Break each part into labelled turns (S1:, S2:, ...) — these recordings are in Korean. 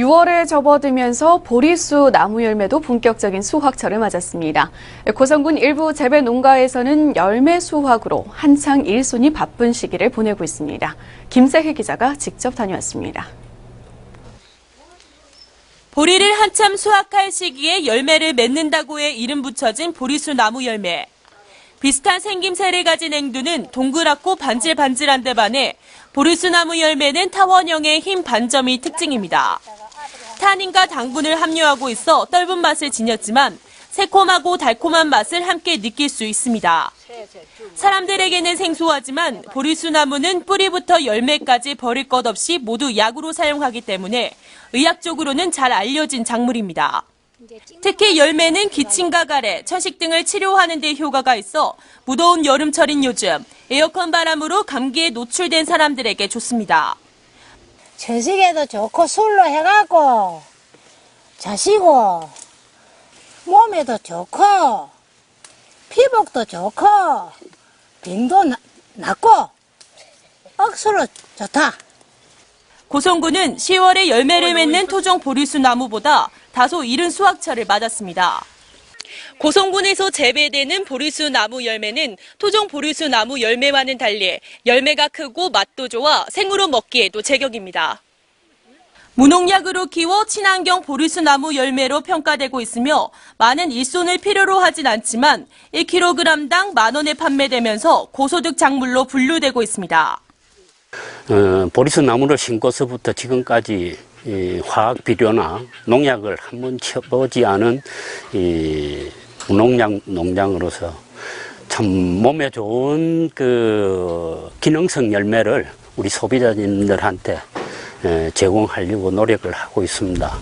S1: 6월에 접어들면서 보리수 나무 열매도 본격적인 수확철을 맞았습니다. 고성군 일부 재배 농가에서는 열매 수확으로 한창 일손이 바쁜 시기를 보내고 있습니다. 김세희 기자가 직접 다녀왔습니다.
S2: 보리를 한참 수확할 시기에 열매를 맺는다고에 이름 붙여진 보리수 나무 열매. 비슷한 생김새를 가진 행두는 동그랗고 반질반질한 데 반해 보리수 나무 열매는 타원형의 흰 반점이 특징입니다. 타닌과 당분을 함유하고 있어 떫은 맛을 지녔지만 새콤하고 달콤한 맛을 함께 느낄 수 있습니다. 사람들에게는 생소하지만 보리수 나무는 뿌리부터 열매까지 버릴 것 없이 모두 약으로 사용하기 때문에 의학적으로는 잘 알려진 작물입니다. 특히 열매는 기침과 가래, 처식 등을 치료하는 데 효과가 있어 무더운 여름철인 요즘 에어컨 바람으로 감기에 노출된 사람들에게 좋습니다.
S3: 처식에도 좋고 술로 해갖고 자시고 몸에도 좋고 피복도 좋고 나- 낫고 억수로 좋다.
S2: 고성군은 10월에 열매를 맺는 토종 보리수 나무보다 다소 이른 수확철을 맞았습니다. 고성군에서 재배되는 보리수 나무 열매는 토종 보리수 나무 열매와는 달리 열매가 크고 맛도 좋아 생으로 먹기에도 제격입니다. 무농약으로 키워 친환경 보리수 나무 열매로 평가되고 있으며 많은 일손을 필요로 하진 않지만 1kg당 만 원에 판매되면서 고소득 작물로 분류되고 있습니다.
S4: 어, 보리수 나무를 심고서부터 지금까지 이 화학 비료나 농약을 한 번 쳐보지 않은 이 무농약 농장으로서 참 몸에 좋은 그 기능성 열매를 우리 소비자님들한테 에, 제공하려고 노력을 하고 있습니다.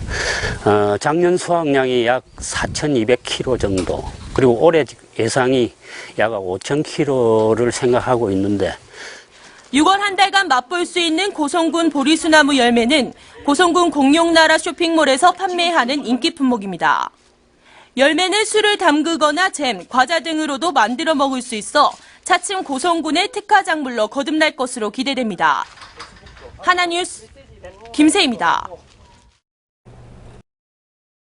S4: 어, 작년 수확량이 약 4,200kg 정도, 그리고 올해 예상이 약 5,000kg를 생각하고 있는데
S2: 6월 한 달간 맛볼 수 있는 고성군 보리수나무 열매는 고성군 공룡나라 쇼핑몰에서 판매하는 인기 품목입니다. 열매는 술을 담그거나 잼, 과자 등으로도 만들어 먹을 수 있어 차츰 고성군의 특화 작물로 거듭날 것으로 기대됩니다. 하나뉴스 김세입니다.